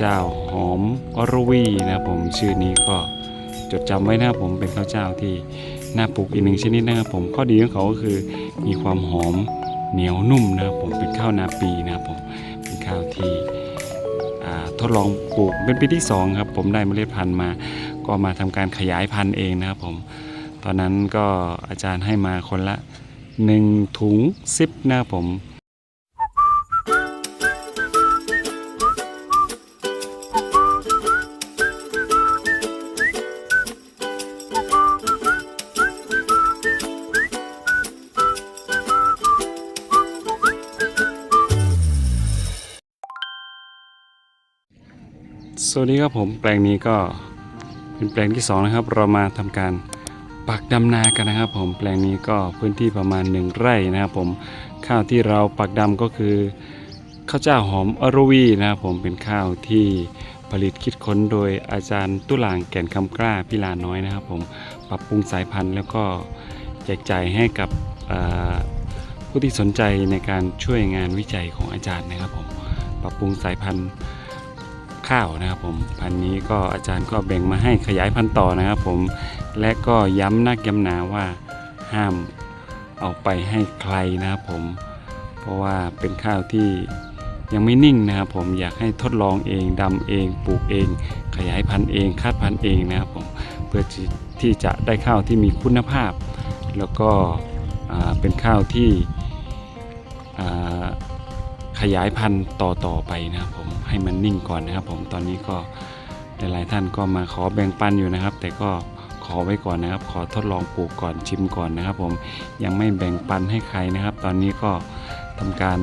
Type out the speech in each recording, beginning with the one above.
เจ้าหอมอรวีนะครับผมชื่อนี้ก็จดจำไว้นะครับผมเป็นข้าวเจ้าที่น่าปลูกอีกหนึ่งชนิดนะครับผมข้อดีของเขาก็คือมีความหอมเหนียวนุ่มนะครับผมเป็นข้าวนาปีนะครับผมเป็นข้าวที่ทดลองปลูกเป็นปีที่สองครับผมได้เมล็ดพันธุ์มา ก็มาทำการขยายพันธุ์เองนะครับผมตอนนั้นก็อาจารย์ให้มาคนละ 1 ถุงซิปนะครับผม วัสดีครับผมแปลงนี้ก็เป็นแปลงที่สองนะครับ เรามาทำการปักดำนากันนะครับ ผมแปลงนี้ก็พื้นที่ประมาณหนึ่งไร่นะครับผมข้าวที่เราปักดำก็คือข้าวเจ้าหอมอรวีนะครับผมเป็นข้าวที่ผลิตคิดค้นโดยอาจารย์ตุลางแก่นคำกล้าพิลาน้อยนะครับ ผมปรับปรุงสายพันธุ์แล้วก็แจกจ่ายให้กับผู้ที่สนใจในการช่วยงานวิจัยของอาจารย์นะครับผมปรับปรุงสายพันธุ์ ข้าวนะครับผมพันนี้ก็อาจารย์ก็แบ่งมาให้ขยายพันธุ์ต่อนะครับผมและก็ย้ำนักย้ำหนาว่าห้ามเอาไปให้ใครนะครับผม เพราะว่าเป็นข้าวที่ยังไม่นิ่งนะครับผมอยากให้ทดลองเองดำเองปลูกเอง ขยายพันธุ์เองคาดพันธุ์เองนะครับผมเพื่อที่จะได้ข้าวที่มีคุณภาพ แล้วก็เป็นข้าวที่ ขยายพันธุ์ต่อต่อไปนะครับผมให้มันนิ่งก่อนนะครับ ผมตอนนี้ก็หลายๆท่านก็มาขอแบ่งปันอยู่นะครับ แต่ก็ขอไว้ก่อนนะครับ ขอทดลองปลูกก่อนชิมก่อนนะครับ ผมยังไม่แบ่งปันให้ใครนะครับ ตอนนี้ก็ทำการ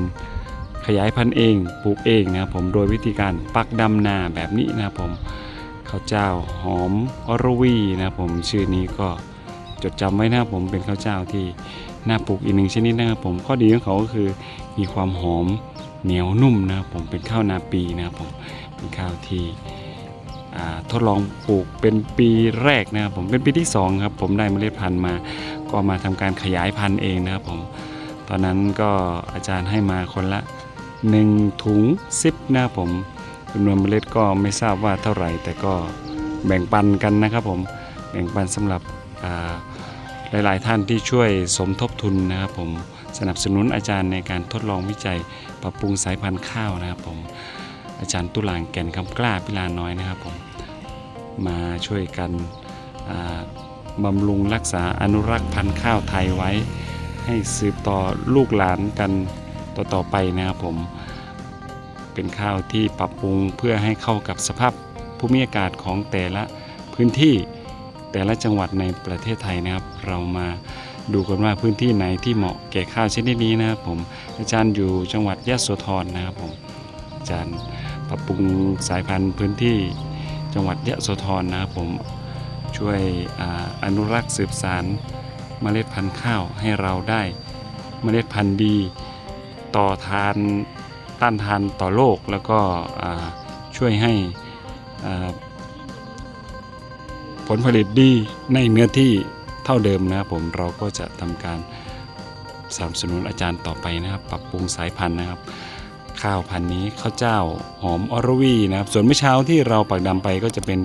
ขยายพันธุ์เองปลูกเองนะครับผมโดยวิธีการปักดำนาแบบนี้นะครับผมข้าวเจ้าหอมอรวีนะครับผมชื่อนี้ก็จดจำไว้นะครับผมเป็นข้าวเจ้าที่น่าปลูกอีกหนึ่งชนิดนะครับผมข้อดีของเขาก็คือมีความหอม เหนียวนุ่มนะครับผมเป็นข้าวนาปีนะครับผมเป็นข้าวที่ทดลองปลูกเป็นปีแรกนะครับผมเป็นปีที่สองครับผมได้เมล็ดพันธุ์มา ก็มาทำการขยายพันธุ์เองนะครับผมตอนนั้นก็อาจารย์ให้มาคนละ 1 ถุงซิปนะครับผมจำนวนเมล็ดก็ไม่ทราบว่าเท่าไหร่ แต่ก็แบ่งปันกันนะครับผมแบ่งปันสำหรับหลาย ๆ ท่านที่ช่วยสมทบทุนนะครับผม สนับสนุนอาจารย์ในการทดลองวิจัยปรับปรุงสายพันธุ์ข้าวนะครับผมอาจารย์ตุลางแก่นคำกล้าพิลาน้อยนะครับผมมาช่วยกันบำรุงรักษาอนุรักษ์พันธุ์ข้าวไทยไว้ ให้สืบต่อลูกหลานกันต่อต่อๆไปนะครับผมเป็นข้าวที่ปรับปรุงเพื่อให้เข้ากับสภาพภูมิอากาศของแต่ละพื้นที่แต่ละจังหวัดในประเทศไทยนะครับ เรามา ดูกันว่าพื้นที่ไหนที่เหมาะแก่ข้าวชนิดนี้นะครับผมอาจารย์อยู่จังหวัดยะโสธรนะครับผมอาจารย์ปรับปรุงสายพันธุ์พื้นที่จังหวัดยะโสธรนะครับผมช่วยออนุรักษ์สืบสารเมล็ดพันธุ์ข้าวให้เราได้เมล็ดพันธุ์ดีต่อทานต้านทานต่อโลกแล้วก็ช่วยให้ผลผลิตดีในเนื้อที่ เท่าเดิมนะครับผมเราก็จะทำการสนับสนุนอาจารย์ต่อไปนะครับ ปรับปรุงสายพันธุ์นะครับ ข้าวพันธุ์นี้ข้าวเจ้าหอมอรวีนะครับ ส่วนเมื่อเช้าที่เราปักดำไปก็จะเป็น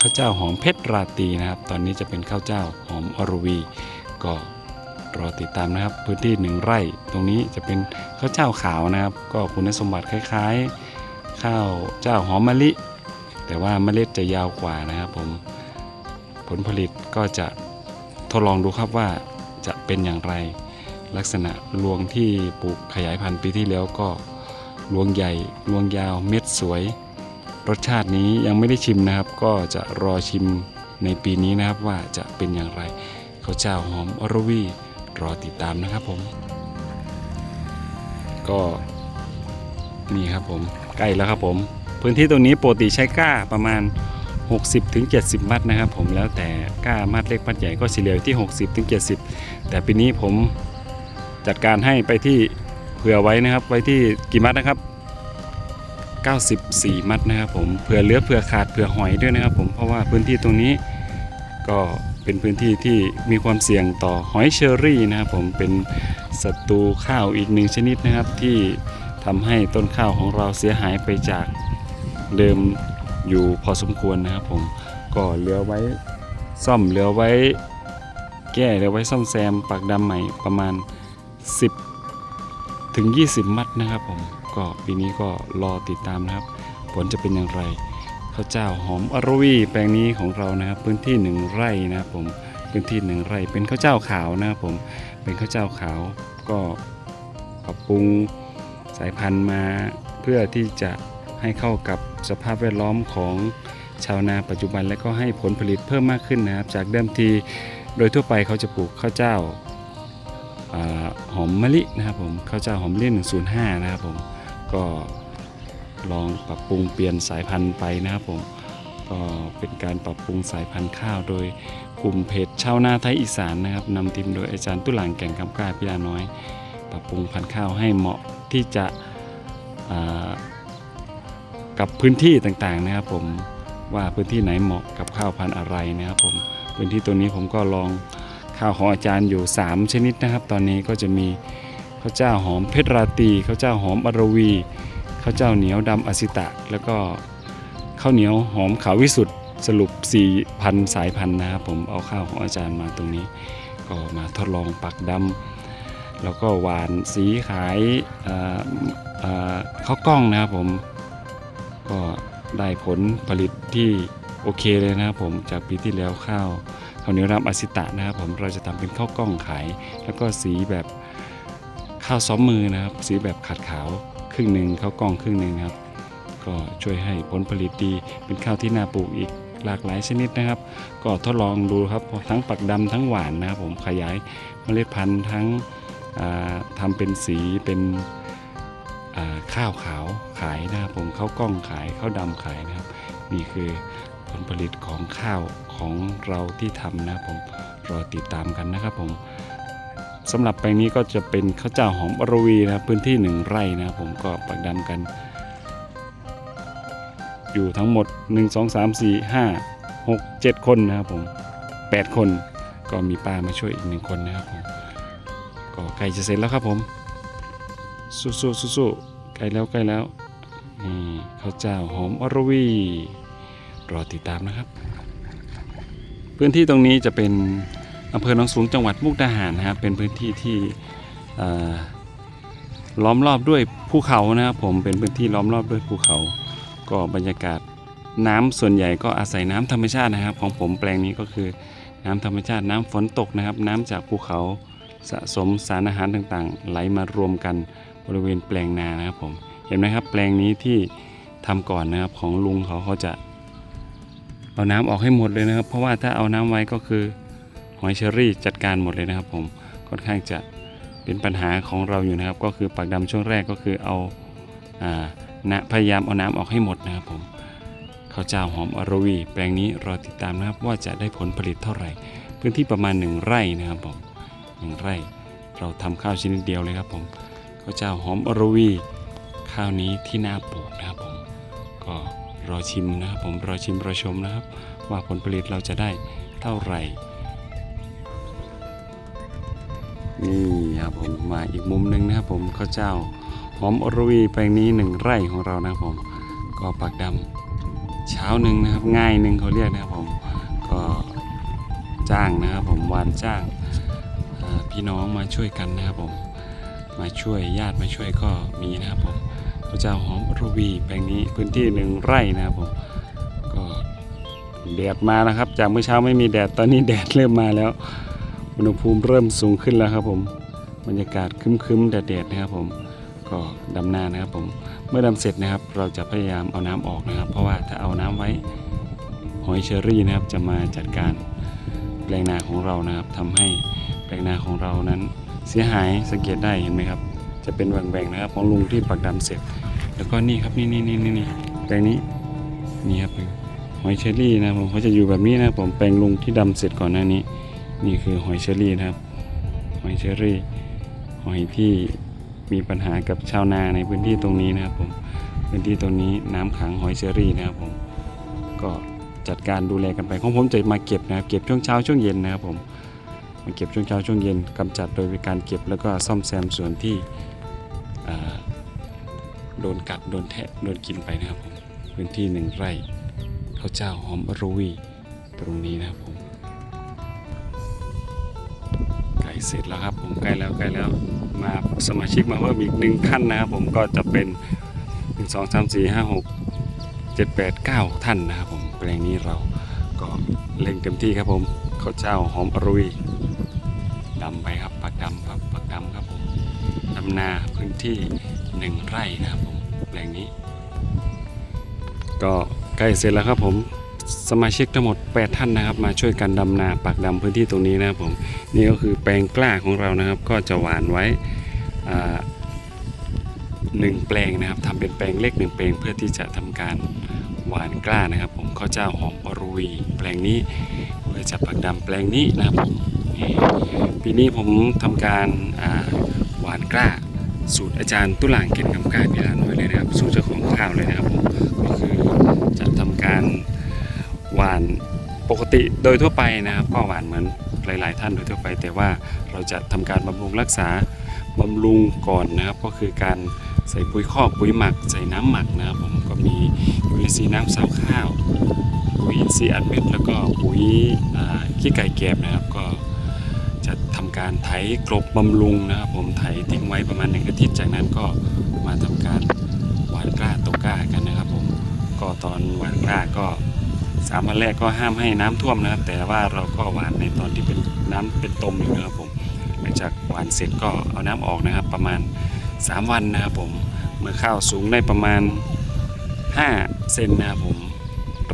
ข้าวเจ้าหอมเพชรราตีนะครับ ตอนนี้จะเป็นข้าวเจ้าหอมอรวี ก็รอติดตามนะครับ พื้นที่หนึ่งไร่ ตรงนี้จะเป็นข้าวเจ้าขาวนะครับ ก็คุณสมบัติคล้ายๆ ข้าวเจ้าหอมมะลิ แต่ว่าเมล็ดจะยาวกว่านะครับผมผลผลิตก็จะ ทดลองดูครับว่าจะเป็นอย่างไร ลักษณะรวงที่ปลูกขยายพันธุ์ปีที่แล้วก็รวงใหญ่รวงยาวเม็ดสวย รสชาตินี้ยังไม่ได้ชิมนะครับ ก็จะรอชิมในปีนี้นะครับว่าจะเป็นอย่างไรข้าวเจ้าหอมอรวีรอติดตามนะครับผม ก็นี่ครับผมใกล้แล้วครับผม พื้นที่ตรงนี้ปกติใช้ก้าประมาณ 60ถึง70มัดนะครับ ผมแล้วแต่ก้ามัดเล็กมัดใหญ่ก็เฉลี่ยที่ 60ถึง70แต่ปีนี้ผมจัดการให้ไปที่เผื่อไว้นะครับ ไว้ที่กี่มัดนะครับ 94 มัดนะครับ ผมเผื่อเหลือเผื่อขาดเผื่อหอยด้วยนะครับ ผมเพราะว่าพื้นที่ตรงนี้ก็เป็นพื้นที่ที่มีความเสี่ยงต่อหอยเชอรี่นะครับผมเป็นศัตรูข้าวอีกหนึ่งชนิดนะครับที่ทำให้ต้นข้าวของเราเสียหายไปจากเดิม อยู่พอสมควรนะครับผมก็เหลือไว้ซ่อมเหลือไว้ แก้เหลือไว้ซ่อมแซมปักดำใหม่ประมาณ 10 ถึง 20 มัดนะครับผมก็ปีนี้ก็รอติดตามนะครับ ผลจะเป็นอย่างไรข้าวเจ้าหอมอรวีแปลงนี้ของเรานะครับ พื้นที่หนึ่งไร่นะครับผมพื้นที่หนึ่งไร่เป็นข้าวเจ้าขาวนะครับผมเป็นข้าวเจ้าขาวก็ปรับปรุงสายพันธุ์มาเพื่อที่จะ ให้เข้ากับสภาพแวดล้อมของชาวนาปัจจุบัน และก็ให้ผลผลิตเพิ่มมากขึ้นนะครับ จากเดิมทีโดยทั่วไปเขาจะปลูกข้าวเจ้าอาหอมมะลินะครับผมข้าวเจ้าหอมมะลิ105 นะครับผมก็ลองปรับปรุงเปลี่ยนสายพันธุ์ไปนะครับผมก็เป็นการปรับปรุงสายพันธุ์ข้าวโดยกลุ่มเพจชาวนาไทยอีสานนะครับนำทีมโดยอาจารย์ตุหลังแก่งคำกล้าพิลาน้อย ปรับปรุงพันธุ์ข้าวให้เหมาะที่จะ กับพื้นที่ต่างๆนะครับผมว่าพื้นที่ไหนเหมาะกับข้าวพันธุ์อะไรนะครับผมพื้นที่ตัวนี้ผมก็ลองข้าวของอาจารย์อยู่ 3 ชนิดนะครับ ตอนนี้ก็จะมีข้าวเจ้าหอมเพชรราตีข้าวเจ้าหอมอรวีข้าวเจ้าเหนียวดำอสิตะ แล้วก็ข้าวเหนียวหอมขาววิสุทธ์สรุป4,000สายพันธุ์นะครับผมเอาข้าวของอาจารย์มาตรงนี้ ก็มาทดลองปักดำแล้วก็หวานสีขายข้าวกล้องนะครับผม ก็ได้ผลผลิตที่โอเคเลยนะครับผมจากปีที่แล้วข้าวข้าวเหนียวดำอสิตะนะครับผมเราจะทำเป็นข้าวกล้องขาย แล้วก็สีแบบข้าวซ้อมมือนะครับ สีแบบขัดขาวครึ่งหนึ่งข้าวกล้องครึ่งหนึ่งครับ ก็ช่วยให้ผลผลิตดีเป็นข้าวที่น่าปลูกอีกหลากหลายชนิดนะครับ ก็ทดลองดูครับทั้งปักดำทั้งหวานนะครับผมขยายเมล็ดพันธุ์ทั้งอ่าทำเป็นสีเป็นข้าวขาว ขายนะครับผมข้าวกล้องขายข้าวดำขายนะครับ นี่คือผลผลิตของข้าวของเราที่ทำนะครับผมรอติดตามกันนะครับผมสำหรับแปลงนี้ก็จะเป็นข้าวเจ้าหอมอรวีนะพื้นที่หนึ่งไร่นะครับผมก็ปักดำกัน อยู่ทั้งหมด 1 2 3 4 5 6 7 คนนะครับผม 8 คนก็มีป้ามาช่วยอีกหนึ่งคนนะครับผมก็ใกล้จะเสร็จแล้วครับผม สู้สู้สู้สู้ใกล้แล้วใกล้แล้ว นี่ข้าวเจ้าหอมอรวี รอติดตามนะครับ พื้นที่ตรงนี้จะเป็นอำเภอหนองสูงจังหวัดมุกดาหารนะครับเป็นพื้นที่ที่ล้อมรอบด้วยภูเขานะครับผมเป็นพื้นที่ล้อมรอบด้วยภูเขา ก็บรรยากาศน้ำส่วนใหญ่ก็อาศัยน้ำธรรมชาตินะครับ ของผมแปลงนี้ก็คือน้ำธรรมชาติน้ำฝนตกนะครับ น้ำจากภูเขาสะสมสารอาหารต่างๆ ไหลมารวมกันบริเวณแปลงนานะครับผม เห็นไหมครับ แปลงนี้ที่ทำก่อนนะครับของลุงเขาเขาจะ เอาน้ำออกให้หมดเลยนะครับ เพราะว่าถ้าเอาน้ำไว้ก็คือหอยเชอรี่จัดการหมดเลยนะครับ ผมค่อนข้างจะเป็นปัญหาของเราอยู่นะครับ ก็คือปักดำช่วงแรกก็คือเอาอ่านะพยายามเอาน้ำออกให้หมดนะครับผมข้าวเจ้าหอมอรวีแปลงนี้รอติดตามนะครับว่าจะได้ผลผลิตเท่าไหร่ พื้นที่ประมาณ 1 ไร่นะครับผมหนึ่งไร่ เราทำข้าวชนิดเดียวเลยครับผมข้าวเจ้าหอมอรวี ข้าวนี้ที่หน่าปลูกนะครับผมก็รอชิมนะครับผมรอชิมรอชมนะครับ ว่าผลผลิตเราจะได้เท่าไหร่นี่ครับผมมาอีกมุมหนึ่งนะครับผมข้าวเจ้าหอมอรวีแปลงนี้หนึ่งไร่ของเรานะครับผมก็ปักดำเช้าหนึ่งนะครับง่ายหนึ่งเขาเรียกนะครับผมก็จ้างนะครับผมวานจ้างพี่น้องมาช่วยกันนะครับผมมาช่วยญาติมาช่วยก็มีนะครับผม ข้าวเจ้าหอมอรวีแปลงนี้พื้นที่หนึ่งไร่นะครับผมก็แดดมาแล้วครับ จากเมื่อเช้าไม่มีแดดตอนนี้แดดเริ่มมาแล้ว อุณหภูมิเริ่มสูงขึ้นแล้วครับผมบรรยากาศคึ้มๆแดดๆนะครับผมก็ดำนานะครับผมเมื่อดำเสร็จนะครับ เราจะพยายามเอาน้ำออกนะครับ เพราะว่าถ้าเอาน้ำไว้หอยเชอรี่นะครับ จะมาจัดการแปลงนาของเรานะครับทำให้แปลงนาของเรานั้นเสียหายสังเกตได้เห็นไหมครับ จะเป็นแหว่งๆนะครับ ของลุงที่ปักดำเสร็จ แล้วก็นี่ครับนี่นี่นี่นี่นี่แปลงนี้นี่ครับหอยเชอรี่นะผมเขาจะอยู่แบบนี้นะผมแปลงลุงที่ดำเสร็จก่อนหน้านี้ นี่คือหอยเชอรี่นะครับ หอยเชอรี่ หอยที่มีปัญหากับชาวนาในพื้นที่ตรงนี้นะครับผมพื้นที่ตรงนี้น้ำขังหอยเชอรี่นะครับผมก็จัดการดูแลกันไปของผมจะมาเก็บนะครับเก็บช่วงเช้าช่วงเย็นนะครับผมมาเก็บช่วงเช้าช่วงเย็นกำจัดโดยการเก็บแล้วก็ซ่อมแซมส่วนที่ โดนกัดโดนแทะโดนกินไปนะครับผมพื้นที่หนึ่งไร่ข้าวเจ้าหอมอรุวีตรงนี้นะครับผมใกล้เสร็จแล้วครับผมใกล้แล้วใกล้แล้วมาสมาชิกมาเพิ่มอีกหนึ่งท่านนะครับผมก็จะเป็น 1 2 3 4 5 6 7 8 9 ท่านนะครับผมแปลงนี้เราก็เล็งเต็มที่ครับผมข้าวเจ้าหอมอรุยดำไปครับปักดำครับปักดำครับผมดำนา ที่หนึ่งไร่นะครับผมแปลงนี้ ก็ใกล้เสร็จแล้วครับผมสมาชิกทั้งหมด 8 ท่านนะครับ มาช่วยกันดำนาปักดำพื้นที่ตรงนี้นะครับผมนี่ก็คือแปลงกล้าของเรานะครับ ก็จะหวานไว้อ่าหนึ่งแปลงนะครับทำเป็นแปลงเล็กหนึ่งแปลงเพื่อที่จะทำการหวานกล้านะครับ ผมข้าวเจ้าหอมอรุยแปลงนี้เพื่อจะปักดำแปลงนี้นะครับผมปีนี้ผมทำการหวานกล้า สูตรอาจารย์ตุลางเก่งคำกล้าพิลาน้อยเลยนะครับสูตรเจ้าของข้าวเลยนะครับผมก็คือจะทำการหวานปกติโดยทั่วไปนะครับ ก็หวานเหมือนหลาย ๆ ท่านโดยทั่วไป แต่ว่าเราจะทำการบำรุงรักษาบำรุงก่อนนะครับ ก็คือการใส่ปุ๋ยคอกปุ๋ยหมัก ใส่น้ำหมักนะครับผมก็มีปุ๋ยอินทรีน้ำสาวข้าวปุ๋ยอินทรีอัดเม็ดแล้วก็ปุ๋ยขี้ไก่แกบนะครับก็ การไถกลบบำรุงนะครับผมไถทิ้งไว้ประมาณหนึ่งอาทิตย์จากนั้นก็มาทำการหวานกล้าตกกล้ากันนะครับผมก็ตอนหวานกล้าก็สามวันแรกก็ห้ามให้น้ำท่วมนะครับ แต่ว่าเราก็หวานในตอนที่เป็นน้ำเป็นตมอยู่นะครับผมหลังจากหวานเสร็จก็เอาน้ำออกนะครับ ประมาณ 3 วันนะครับผมเมื่อข้าวสูงได้ประมาณ 5 เซนนะครับผม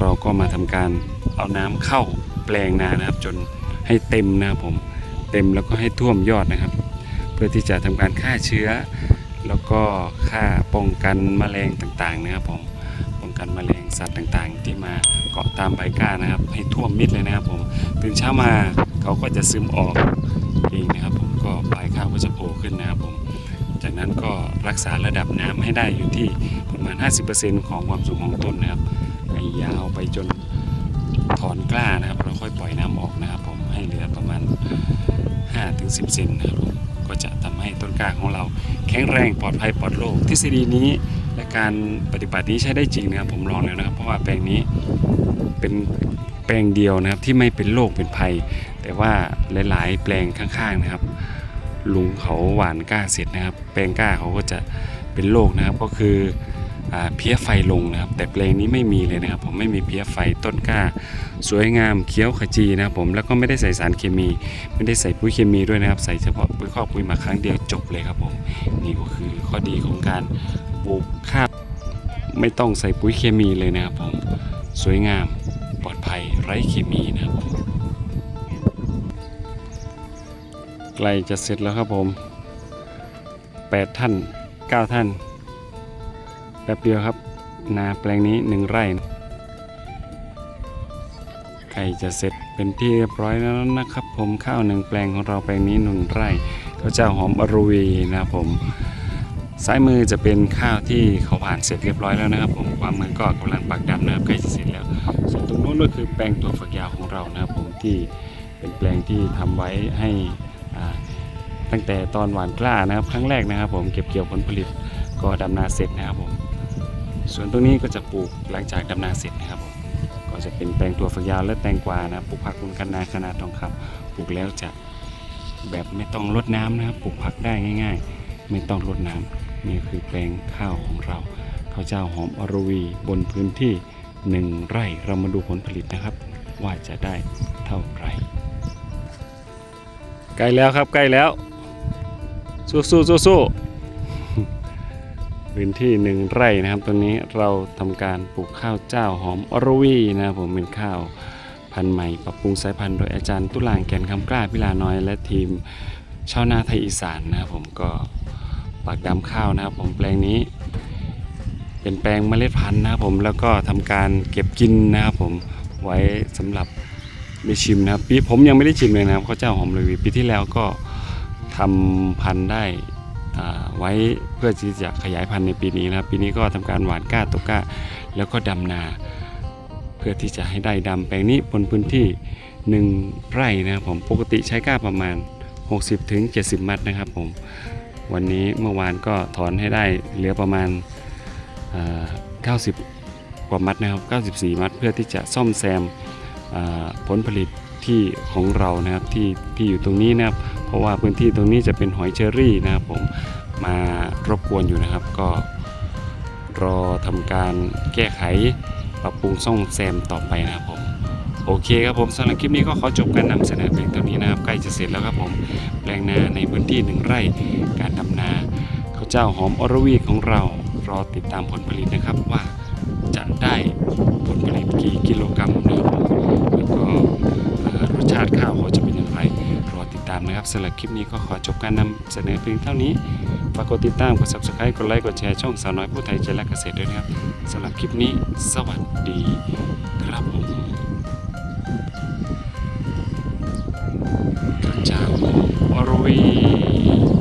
เราก็มาทำการเอาน้ำเข้าแปลงนานะครับ จนให้เต็มนะครับผม เต็มแล้วก็ให้ท่วมยอดนะครับ เพื่อที่จะทำการฆ่าเชื้อ แล้วก็ฆ่าป้องกันแมลงต่างๆนะครับผมป้องกันแมลงสัตว์ต่างๆ ที่มาเกาะตามใบก้านะครับ ให้ท่วมมิดเลยนะครับผมตื่นเช้ามาเขาก็จะซึมออกเองนะครับ ผมก็ใบข้าวก็จะโผล่ขึ้นนะครับผมจากนั้นก็รักษาระดับน้ำให้ได้อยู่ที่ประมาณ 50%ของความสูงของต้นนะครับให้ยาวไปจนถอนกล้านะครับเราค่อยปล่อยน้ำออกนะครับ ผมให้เหลือประมาณ 5-10เซนนะครับก็จะทำให้ต้นกล้าของเราแข็งแรงปลอดภัยปลอดโรคทฤษฎีนี้และการปฏิบัตินี้ใช้ได้จริงนะครับผมลองแล้วนะครับ เพราะว่าแปลงนี้เป็นแปลงเดียวนะครับที่ไม่เป็นโรคเป็นภัย แต่ว่าหลาย ๆ แปลงข้างๆนะครับ ลุงเขาหว่านกล้าเสร็จนะครับ แปลงกล้าเขาก็จะเป็นโรคนะครับก็คือ เพี้ยไฟลงนะครับ แต่แปลงนี้ไม่มีเลยนะครับ ผมไม่มีเพี้ยไฟต้นกล้า สวยงามเขียวขจีนะครับผมแล้วก็ไม่ได้ใส่สารเคมี ไม่ได้ใส่ปุ๋ยเคมีด้วยนะครับ ใส่เฉพาะปุ๋ยคอกปุ๋ยมาครั้งเดียวจบเลยครับผมนี่ก็คือข้อดีของการปลูกข้าวไม่ต้องใส่ปุ๋ยเคมีเลยนะครับผมสวยงามปลอดภัยไร้เคมีนะครับใกล้จะเสร็จแล้วครับผม 8 ท่าน 9 ท่าน แป๊บเดียวครับ นาแปลงนี้1ไร่ใกล้จะเสร็จเป็นที่เรียบร้อยแล้วนะครับ ผมข้าวหนึ่งแปลงของเราแปลงนี้หนึ่งไร่ข้าวเจ้าหอมอรุวีนะครับผมซ้ายมือจะเป็นข้าวที่เขาผ่านเสร็จเรียบร้อยแล้วนะครับ ผมขวามือก็กำลังปักดำนะครับใกล้จะเสร็จแล้วส่วนตรงโน้นก็คือแปลงตัวฝักยาวของเรานะครับ ผมที่เป็นแปลงที่ทำไว้ให้ตั้งแต่ตอนหวานกล้านะครับ ครั้งแรกนะครับ ผมเก็บเกี่ยวผลผลิตก็ดำนาเสร็จนะครับผม ส่วนตรงนี้ก็จะปลูกหลังจากดำนาเสร็จนะครับผมก็จะเป็นแปลงตัวฝักยาวและแตงกวานะปลูกผักคุณกันนาคณะทองคำปลูกแล้วจะแบบไม่ต้องรดน้ำนะครับปลูกผักได้ง่าย ๆ ไม่ต้องรดน้ำนี่คือแปลงข้าวของเราข้าวเจ้าหอมอรวีบนพื้นที่หนึ่งไร่เรามาดูผลผลิตนะครับ ว่าจะได้เท่าไหร่ใกล้แล้วครับใกล้แล้ว สู้สู้สู้สู้ พื้นที่หนึ่งไร่นะครับตรงนี้เราทำการปลูกข้าวเจ้าหอมอรวีนะครับผมเป็นข้าวพันธุ์ใหม่ปรับปรุงสายพันธุ์โดยอาจารย์ตุลางแก่นคำกล้าพิลาน้อย และทีมชาวนาไทยอีสานนะครับผมก็ปักดำข้าวนะครับผมแปลงนี้ เป็นแปลงเมล็ดพันธุ์นะครับผมแล้วก็ทำการเก็บกินนะครับผมไว้สำหรับได้ชิมนะครับปีผมยังไม่ได้ชิมเลยนะครับข้าวเจ้าหอมเลยปีที่แล้วก็ทำพันธุ์ได้ ไว้เพื่อที่จะขยายพันธุ์ในปีนี้นะครับ ปีนี้ก็ทำการหว่านก้าตกก้า แล้วก็ดำนา เพื่อที่จะให้ได้ดำแปลงนี้บนพื้นที่หนึ่งไร่นะครับผมปกติใช้ก้าประมาณ 60-70ถึงมัดนะครับผมวันนี้เมื่อวานก็ถอนให้ได้เหลือประมาณอ่า90 กว่ามัดนะครับ 94 มัด เพื่อที่จะซ่อมแซมผลผลิตที่ของเรานะครับที่ที่อยู่ตรงนี้นะครับ เพราะว่าพื้นที่ตรงนี้จะเป็นหอยเชอรี่นะครับผม มารบกวนอยู่นะครับ ก็รอทำการแก้ไขปรับปรุงซ่อมแซมต่อไปนะครับผมโอเคครับผมสำหรับคลิปนี้ก็ขอจบการนำเสนอเพียงเท่านี้นะครับใกล้จะเสร็จแล้วครับผมแปลงนาในพื้นที่หนึ่งไร่การดำนาข้าวเจ้าหอมอรวีของเรารอติดตามผลผลิตนะครับว่าจะได้ผลผลิตกี่กิโลกรัมนะครับแล้วก็รสชาติข้าวเขาจะเป็นอย่างไร รอติดตามนะครับสำหรับคลิปนี้ก็ขอจบการนำเสนอเพียงเท่านี้ ฝากกดติดตาม กด subscribe กดไลค์ กดแชร์ช่องสาวน้อยผู้ไทยใจรักเกษตรด้วยนะครับสำหรับคลิปนี้ สวัสดีครับผมจาวเจ้าวรวี